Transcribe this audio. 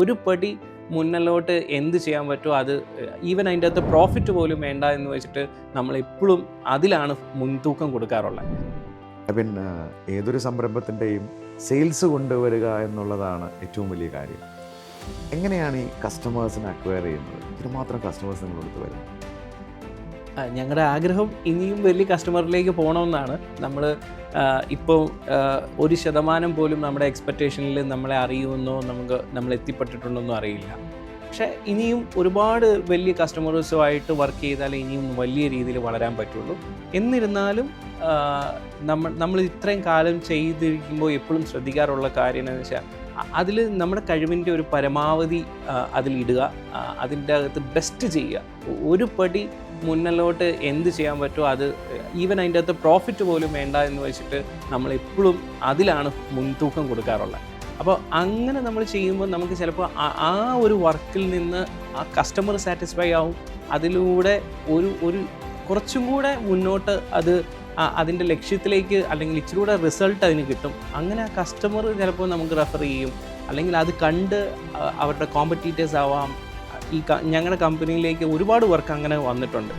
ഒരു പടി മുന്നിലോട്ട് എന്ത് ചെയ്യാൻ പറ്റുമോ അത് ഈവൻ അതിന്റെ അകത്ത് പ്രോഫിറ്റ് പോലും വേണ്ട എന്ന് വെച്ചിട്ട് നമ്മൾ എപ്പോഴും അതിലാണ് മുൻതൂക്കം കൊടുക്കാറുള്ളത്. പിന്നെ ഏതൊരു സംരംഭത്തിന്റെയും സെയിൽസ് കൊണ്ടുവരിക എന്നുള്ളതാണ് ഏറ്റവും വലിയ കാര്യം. എങ്ങനെയാണ് ഈ കസ്റ്റമേഴ്സിനെ അക്വയർ ചെയ്യുന്നത്? ഇതിനുമാത്രം കസ്റ്റമേഴ്സ് നിങ്ങളെടുത്ത് വരും. ആ, ഞങ്ങളുടെ ആഗ്രഹം ഇനിയും വലിയ കസ്റ്റമറിലേക്ക് പോകണമെന്നാണ് നമ്മൾ ഇപ്പോൾ ഒരു ശതമാനം പോലും നമ്മുടെ എക്സ്പെക്റ്റേഷനിൽ നമ്മളെ അറിയുമെന്നോ നമുക്ക് നമ്മൾ എത്തിപ്പെട്ടിട്ടുണ്ടെന്നോ അറിയില്ല. പക്ഷേ ഇനിയും ഒരുപാട് വലിയ കസ്റ്റമേഴ്സുമായിട്ട് വർക്ക് ചെയ്താൽ ഇനിയും വലിയ രീതിയിൽ വളരാൻ പറ്റുള്ളൂ. എന്നിരുന്നാലും നമ്മൾ നമ്മൾ ഇത്രയും കാലം ചെയ്തിരിക്കുമ്പോൾ എപ്പോഴും ശ്രദ്ധിക്കാറുള്ള കാര്യം എന്ന് വെച്ചാൽ അതിൽ നമ്മുടെ കഴിവിന്റെ ഒരു പരമാവധി അതിലിടുക അതിന്റെ അകത്ത് ബെസ്റ്റ് ചെയ്യുക. ഒരു പടി മുന്നിലോട്ട് എന്ത് ചെയ്യാൻ പറ്റുമോ അത് ഈവൻ അതിന്റെ അകത്ത് പ്രോഫിറ്റ് പോലും വേണ്ട എന്ന് വെച്ചിട്ട് നമ്മൾ എപ്പോഴും അതിലാണ് മുൻതൂക്കം കൊടുക്കാറുള്ളത്. അപ്പോൾ അങ്ങനെ നമ്മൾ ചെയ്യുമ്പോൾ നമുക്ക് ചിലപ്പോൾ ആ- ഒരു വർക്കിൽ നിന്ന് ആ കസ്റ്റമർ സാറ്റിസ്ഫൈ ആവും. അതിലൂടെ ഒരു ഒരു കുറച്ചും കൂടെ മുന്നോട്ട് അത് അതിന്റെ ലക്ഷ്യത്തിലേക്ക് അല്ലെങ്കിൽ ഇച്ചിരി കൂടെ റിസൾട്ട് അതിന് കിട്ടും. അങ്ങനെ ആ കസ്റ്റമർ ചിലപ്പോൾ നമുക്ക് റെഫർ ചെയ്യും. അല്ലെങ്കിൽ അത് കണ്ട് അവരുടെ കോമ്പറ്റീറ്റേഴ്സ് ആവാം. ഈ ഞങ്ങളുടെ കമ്പനിയിലേക്ക് ഒരുപാട് വർക്ക് അങ്ങനെ വന്നിട്ടുണ്ട്.